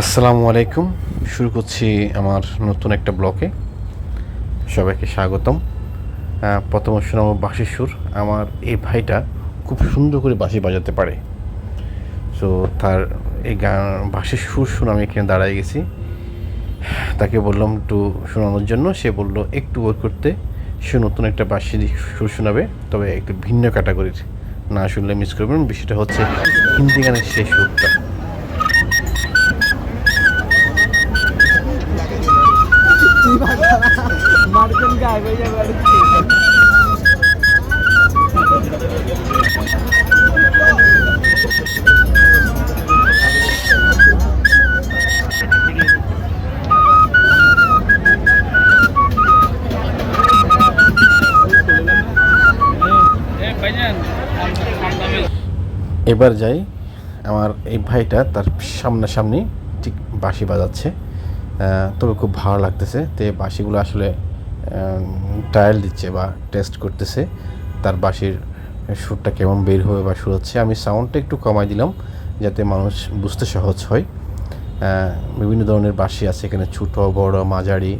আসসালামু আলাইকুম। শুরু করছি আমার নতুন একটা ব্লকে। সবাইকে স্বাগতম। প্রথম শোনাব বাঁশির সুর আমার এই ভাইটা খুব সুন্দর করে বাঁশি বাজাতে পারে। তো তার এই গান বাঁশির সুর শুনে আমি এখানে দাঁড়ায় গেছি। তাকে বললাম একটু শোনানোর জন্য। সে বলল, একটু ওয়েট করতে। সে নতুন একটা বাঁশি সুর শোনাবে। তবে একটু ভিন্ন ক্যাটাগরির না শুনলে মিস করবেন। বিষয়টা হচ্ছে হিন্দি গানের সেই সুরটা। এবার যাই। আমার এই ভাইটা তার সামনাসামনি ঠিক বাঁশি বাজাচ্ছে। তবে খুব ভালো লাগতেছে। তো এই বাঁশিগুলো আসলে ট্রায়াল দিচ্ছে বা টেস্ট করতেছে, তার বাঁশির সুরটা কেমন বের হবে বা সুর হচ্ছে, আমি সাউন্ডটা একটু কমাই দিলাম, যাতে মানুষ বুঝতে সহজ হয়। বিভিন্ন ধরনের বাঁশি আছে, এখানে ছোটো, বড়, মাঝারি,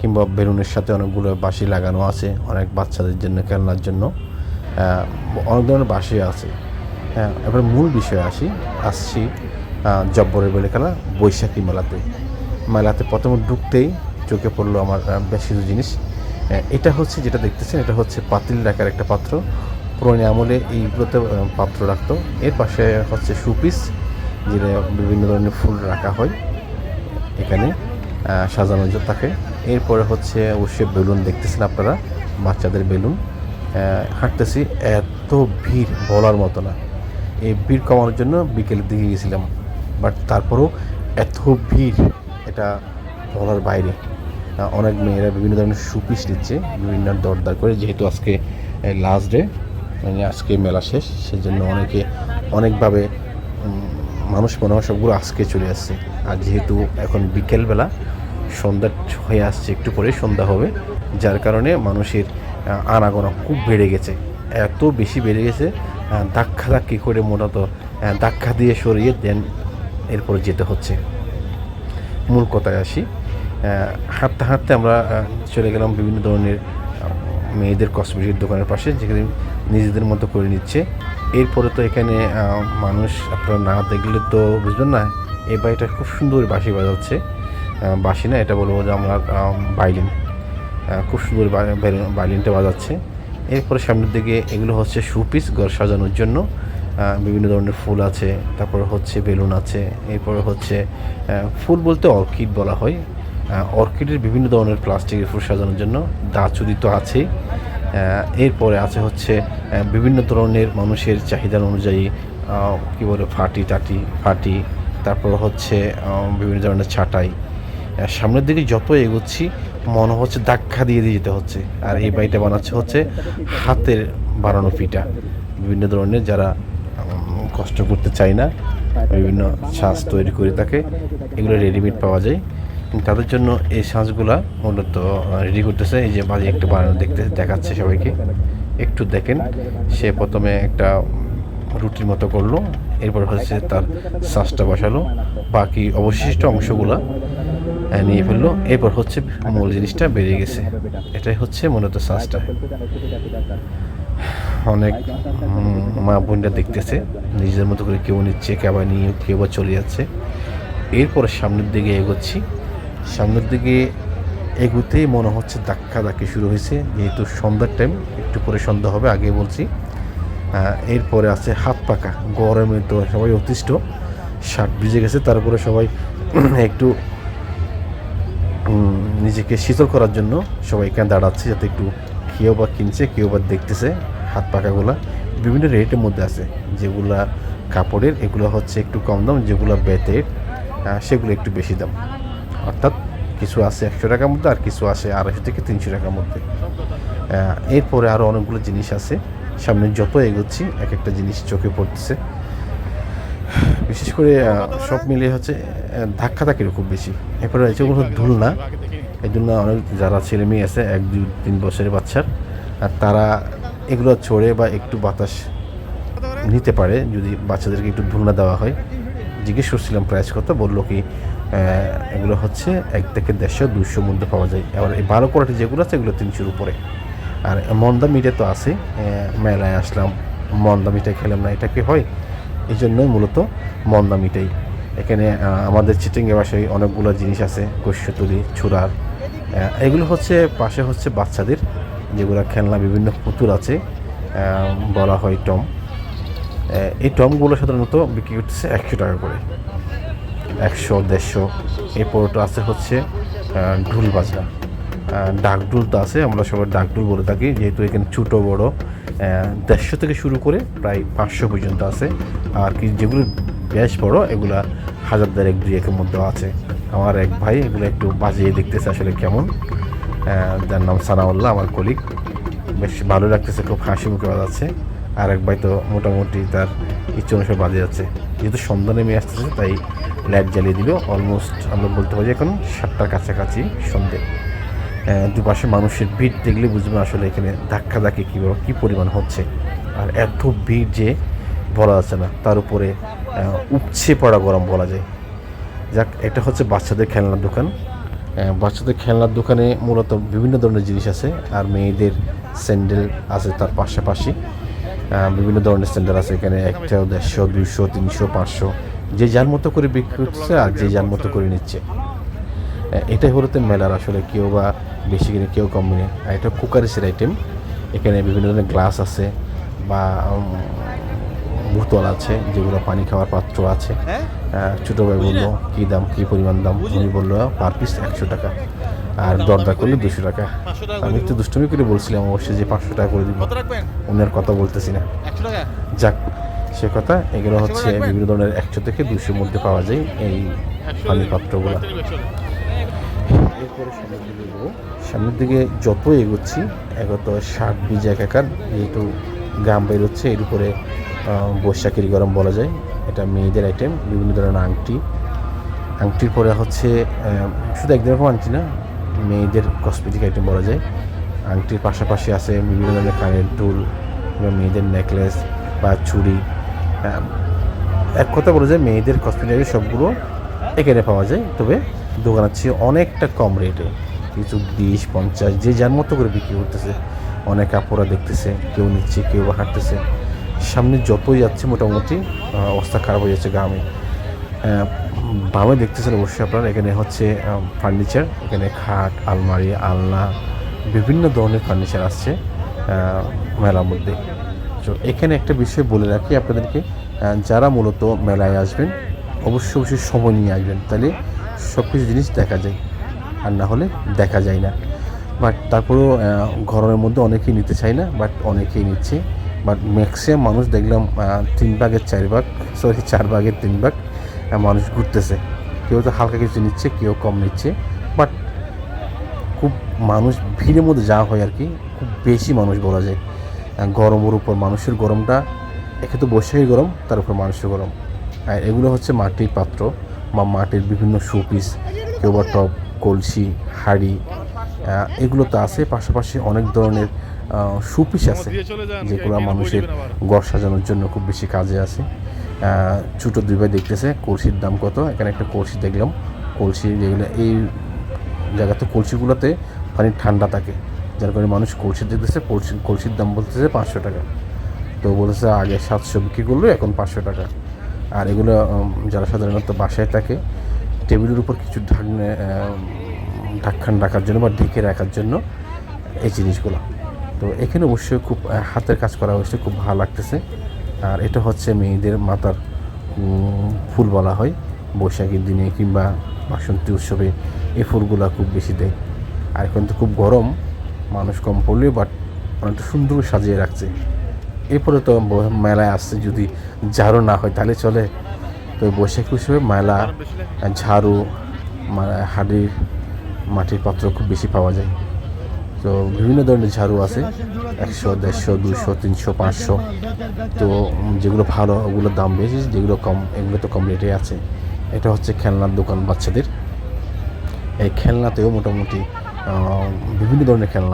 কিংবা বেলুনের সাথে অনেকগুলো বাঁশি লাগানো আছে, অনেক বাচ্চাদের জন্য, খেলনার জন্য। অনেক ধরনের বাঁশি আছে। হ্যাঁ এবার মূল বিষয়ে আসি, আসছি জব্বরের বেলে খেলা বৈশাখী মেলাতে। মেলাতে প্রথমে ঢুকতেই চোখে পড়ল আমার বেশ কিছু জিনিস। এটা হচ্ছে যেটা দেখতেছেন, এটা হচ্ছে পাতিল রাখার একটা পাত্র। পুরনো আমলে এইগুলোতে পাত্র রাখতো। এর পাশে হচ্ছে সুপিস যেটা বিভিন্ন ধরনের ফুল রাখা হয় এখানে সাজানো থাকে এরপরে হচ্ছে অবশ্যই বেলুন দেখতেছেন আপনারা, বাচ্চাদের বেলুন। হাঁটতেছি, এত ভিড় বলার মতো না। এই ভিড় কমানোর জন্য বিকেলের দিকে গেছিলাম। বাট তারপরেও এত ভিড়, এটা বলার বাইরে। অনেক মেয়েরা বিভিন্ন ধরনের সুপিস দিচ্ছে বিভিন্ন দরদার করে, যেহেতু আজকে লাস্ট ডে মানে আজকে মেলা শেষ, সেজন্য অনেকে অনেকভাবে মানুষ মনে হয় সবগুলো আজকে চলে আসছে। আর যেহেতু এখন বিকেলবেলা, সন্ধ্যা হয়ে আসছে, একটু পরে সন্ধ্যা হবে, যার কারণে মানুষের আনাগোনা খুব বেড়ে গেছে। এত বেশি বেড়ে গেছে ধাক্কা ধাক্কি করে মূলত ধাক্কা দিয়ে সরিয়ে দেন, এরপর যেতে হচ্ছে। মূল কথায় আসি হাঁটতে হাঁটতে আমরা চলে গেলাম বিভিন্ন ধরনের মেয়েদের কসমেটিক দোকানের পাশে, যেখানে নিজেদের মতো করে নিচ্ছে। এরপরে তো এখানে মানুষ আপনারা না দেখলে তো বুঝবেন না, এই বাড়িটা খুব সুন্দর বাঁশি বাজাচ্ছে। বাঁশি না, এটা বলব যে আমরা বাইলিন খুব সুন্দর বাইলিনটা বাজাচ্ছে। এরপরে সামনের দিকে এগুলো হচ্ছে শোপিস ঘর সাজানোর জন্য। বিভিন্ন ধরনের ফুল আছে, তারপরে হচ্ছে বেলুন আছে, এরপরে হচ্ছে ফুল বলতে অর্কিড বলা হয়। অর্কিডের বিভিন্ন ধরনের প্লাস্টিকের ফুল সাজানোর জন্য দাচুরি তো আছেই এরপরে আছে হচ্ছে বিভিন্ন ধরনের মানুষের চাহিদার অনুযায়ী কী বলে, ফাটি টাটি, ফাটি, তারপর হচ্ছে বিভিন্ন ধরনের ছাটাই। সামনের দিকে যত এগোচ্ছি, মনে হচ্ছে ধাক্কা দিয়ে দিয়ে যেতে হচ্ছে। আর এই বাড়িটা বানাচ্ছে হচ্ছে হাতের বানানো পিঠা বিভিন্ন ধরনের যারা কষ্ট করতে চায় না, বিভিন্ন শ্বাস তৈরি করে থাকে, এগুলো রেডিমেড পাওয়া যায়। তাদের জন্য এই সাজগুলা মূলত রেডি করতেছে। এই যে বাজে একটু বানানো দেখতে দেখাচ্ছে সবাইকে। একটু দেখেন, সে প্রথমে একটা রুটির মতো করল, এরপর হচ্ছে তার সাজটা বসালো। বাকি অবশিষ্ট অংশগুলা নিয়ে ফেলল। এরপর হচ্ছে মূল জিনিসটা বেরিয়ে গেছে। এটাই হচ্ছে মূলত সাজটা। অনেক মা বোনরা দেখতেছে, নিজেদের মতো করে কেউ নিচ্ছে, কেউ নিয়ে কেউ বা চলে যাচ্ছে। এরপর সামনের দিকে এগোচ্ছি। সামনের দিকে এগোতেই মনে হচ্ছে ধাক্কা ধাক্কি শুরু হয়েছে। যেহেতু সন্ধ্যার টাইম একটু পরে সন্ধ্যা হবে, আগে বলছি। এরপরে আছে হাত পাকা গরমে তো সবাই অতিষ্ঠ। শার্ট ভিজে গেছে, তারপরে সবাই একটু নিজেকে শীতল করার জন্য সবাই এখানে দাঁড়াচ্ছে, যাতে একটু কেউ বা কিনছে, কেউ বা দেখতেছে হাত পাকাগুলা বিভিন্ন রেটের মধ্যে আছে, যেগুলা কাপড়ের, এগুলো হচ্ছে একটু কম দাম, যেগুলো বেতের সেগুলো একটু বেশি দাম। অর্থাৎ কিছু আছে একশো টাকার মধ্যে আর কিছু আছে আড়াইশো থেকে তিনশো টাকার মধ্যে। এরপরে আরও অনেকগুলো জিনিস আছে। সামনে যত এগোচ্ছি এক একটা জিনিস চোখে পড়তেছে। বিশেষ করে সব মিলিয়ে হচ্ছে আহ, ধাক্কাধাক্কির খুব বেশি। এরপরে রয়েছে ওগুলো দুলনা এই দুলনা অনেক যারা ছেলে মেয়ে আছে এক দুই তিন বছরের বাচ্চার আর তারা এগুলো চড়ে বা একটু বাতাস নিতে পারে। যদি বাচ্চাদেরকে একটু দুলনা দেওয়া হয় জিজ্ঞেস করছিলাম প্রাইস কত বলল কি এগুলো হচ্ছে এক থেকে দেড়শো দুশো মধ্যে পাওয়া যায়। এবার এই ভালো কোয়ালিটি যেগুলো আছে এগুলো তিনশোর উপরে। আর মন্দা মিটে তো আছে। মেলায় আসলাম, মন্দা মিঠাই খেলাম না, এটা কি হয়? এই জন্যই মূলত মন্দা মিঠাই এখানে আমাদের চিটিংয়ে বাসায় অনেকগুলো জিনিস আছে কষ্যতুলি ছুরার এগুলো হচ্ছে, পাশে হচ্ছে বাচ্চাদের, যেগুলো খেলনা বিভিন্ন পুতুল আছে বলা হয় টম। এই টমগুলো সাধারণত বিক্রি করতেছে একশো টাকা করে। একশো, দেড়শো। এই পরোটা আছে হচ্ছে ঢুল বাজনা। ডাকডুল তো আছে, আমরা সবাই ডাকডুল বলে থাকি। যেহেতু এখানে ছোটো, বড় দেড়শো থেকে শুরু করে প্রায় পাঁচশো পর্যন্ত আছে। আর কি যেগুলো বেশ বড়, এগুলা হাজার দেড়েক দুই একের মধ্যে আছে। আমার এক ভাই এগুলো একটু বাজিয়ে দেখতেছে আসলে কেমন। যার নাম সানাউল্লাহ, আমার কলিগ বেশ ভালো লাগতেছে, খুব হাসি মুখে বাজাচ্ছে। আর এক ভাই তো মোটামুটি তার ইচ্ছে অনুসারে বাজে যাচ্ছে। যেহেতু সন্ধ্যা নেমে আসতেছে, তাই লাইট জ্বালিয়ে দিল অলমোস্ট আমরা বলতে পারি এখন সাতটার কাছাকাছি সন্ধে। দুপাশে মানুষের ভিড় দেখলে বুঝবেন আসলে এখানে ধাক্কা ধাক্কি কী কী পরিমাণ হচ্ছে। আর এত ভিড় যে বলা যাচ্ছে না, তার উপরে উপচে পড়া গরম বলা যায়। যাক, এটা হচ্ছে বাচ্চাদের খেলনার দোকান। বাচ্চাদের খেলনার দোকানে মূলত বিভিন্ন ধরনের জিনিস আছে, আর মেয়েদের স্যান্ডেল আছে তার পাশাপাশি। বিভিন্ন ধরনের স্যান্ডেল আছে এখানে একটা দেড়শো, দুইশো, তিনশো, পাঁচশো। যার মতো করে বিক্রি করছে আর যে যার মতো করে নিচ্ছে। এটাই হলো তো মেলার আসলে কেউ বা বেশি কিনে কেউ কম কিনে আর এটা কুকারিসের আইটেম এখানে বিভিন্ন ধরনের গ্লাস আছে বা বোতল আছে যেগুলো পানি খাওয়ার পাত্র আছে। আহ, ছোটো ভাই বলল কী দাম কী পরিমাণ দাম? উনি বলল পার পিস একশো টাকা। আর দরদার করলে দুশো টাকা। আমি একটু দুষ্টমি করে বলছিলাম অবশ্যই যে পাঁচশো টাকা করে দিব। উনার কথা বলতেছি না। যাক সে কথা এগুলো হচ্ছে বিভিন্ন ধরনের একশো থেকে দুশোর মধ্যে পাওয়া যায় এই পানির পাত্রগুলো। এরপরে সামনের দিকে যত এগোচ্ছি এগত ষাট বীজ একাকার যেহেতু গাম বেরোচ্ছে এর উপরে বৈশাখীর গরম বলা যায়। এটা মেয়েদের আইটেম বিভিন্ন ধরনের আংটি। আংটির পরে হচ্ছে শুধু একদিন রকম আংটি না মেয়েদের কসমেটিক আইটেম বলা যায়। আংটির পাশাপাশি আছে বিভিন্ন ধরনের কানের দুল বা মেয়েদের নেকলেস বা চুড়ি এক কথা বলে যে মেয়েদের কসমেটিকের সবগুলো এখানে পাওয়া যায়, তবে দোকানের চেয়ে অনেকটা কম রেটে কিছু বিশ, পঞ্চাশ, যে যার মতো করে বিক্রি করতেছে। অনেক কাপড়া দেখতেছে, কেউ নিচ্ছে, কেউ হাঁটতেছে। সামনে যতই যাচ্ছে, মোটামুটি অবস্থা খারাপ হয়ে যাচ্ছে গ্রামে। বামে দেখতেছেন অবশ্যই আপনার, এখানে হচ্ছে ফার্নিচার এখানে খাট, আলমারি, আলনা, বিভিন্ন ধরনের ফার্নিচার আসছে মেলার মধ্যে। তো এখানে একটা বিষয় বলে রাখি আপনাদেরকে যারা মূলত মেলায় আসবেন, অবশ্যই অবশ্যই সময় নিয়ে আসবেন। তাহলে সব কিছু জিনিস দেখা যায়, আর না হলে দেখা যায় না। বাট তারপরেও গরমের মধ্যে অনেকেই নিতে চায় না, বাট অনেকেই নিচ্ছে। বাট ম্যাক্সিমাম মানুষ দেখলাম তিন ভাগের চার ভাগ, সরি, চার ভাগের তিন ভাগ মানুষ ঘুরতেছে। কেউ তো হালকা কিছু নিচ্ছে, কেউ কম নিচ্ছে। বাট খুব মানুষ, ভিড়ের মধ্যে যাওয়া হয় আর কি, খুব বেশি মানুষ বলা যায়। গরমের উপর মানুষের গরমটা, একে তো বৈশাখী গরম, তার উপর মানুষের গরম। আর এগুলো হচ্ছে মাটির পাত্র বা মাটির বিভিন্ন শোপিস কেউ বা টপ কলসি, হাড়ি এগুলো তো আছে। পাশাপাশি অনেক ধরনের শোপিস আছে, যেগুলো মানুষের ঘর সাজানোর জন্য খুব বেশি কাজে আছে ছোটো দুই ভাই দেখতেছে, কলসির দাম কত? এখানে একটা কলসি দেখলাম। কলসি যেগুলো, এই জায়গাতে কলসিগুলোতে পানি ঠান্ডা থাকে। যার কারণে মানুষ কলসি দেখতেছে কলসি কলসির দাম বলতেছে পাঁচশো টাকা। তো বলেছে আগে সাতশো বিক্রি করল, এখন পাঁচশো টাকা। আর এগুলো যারা সাধারণত বাসায় থাকে, টেবিলের উপর কিছু ঢাকনে ঢাকখান রাখার জন্য বা ঢেকে রাখার জন্য এই জিনিসগুলো। তো এখানে অবশ্যই খুব হাতের কাজ করা হয়েছে, খুব ভালো লাগতেছে। আর এটা হচ্ছে মেয়েদের মাতার ফুল বলা হয়। বৈশাখীর দিনে কিংবা বাসন্তী উৎসবে এই ফুলগুলো খুব বেশি দেয়। আর এখন তো খুব গরম। মানুষ কম পড়লেও বাট অনেকটা সুন্দর সাজিয়ে রাখছে। এরপরে তো মেলায় আসছে যদি ঝাড়ু না হয় তাহলে চলে। তো বৈশাখী উৎসবে মেলা, ঝাড়ু মা- হাড়ির মাটির পাত্র খুব বেশি পাওয়া যায়। তো বিভিন্ন ধরনের ঝাড়ু আছে, একশো, দেড়শো, দুশো, তিনশো, পাঁচশো। তো যেগুলো ভালো ওগুলোর দাম বেশি, যেগুলো কম, এগুলো তো কম রেটে আছে। এটা হচ্ছে খেলনার দোকান বাচ্চাদের। এই খেলনাতেও মোটামুটি বিভিন্ন ধরনের খেলনা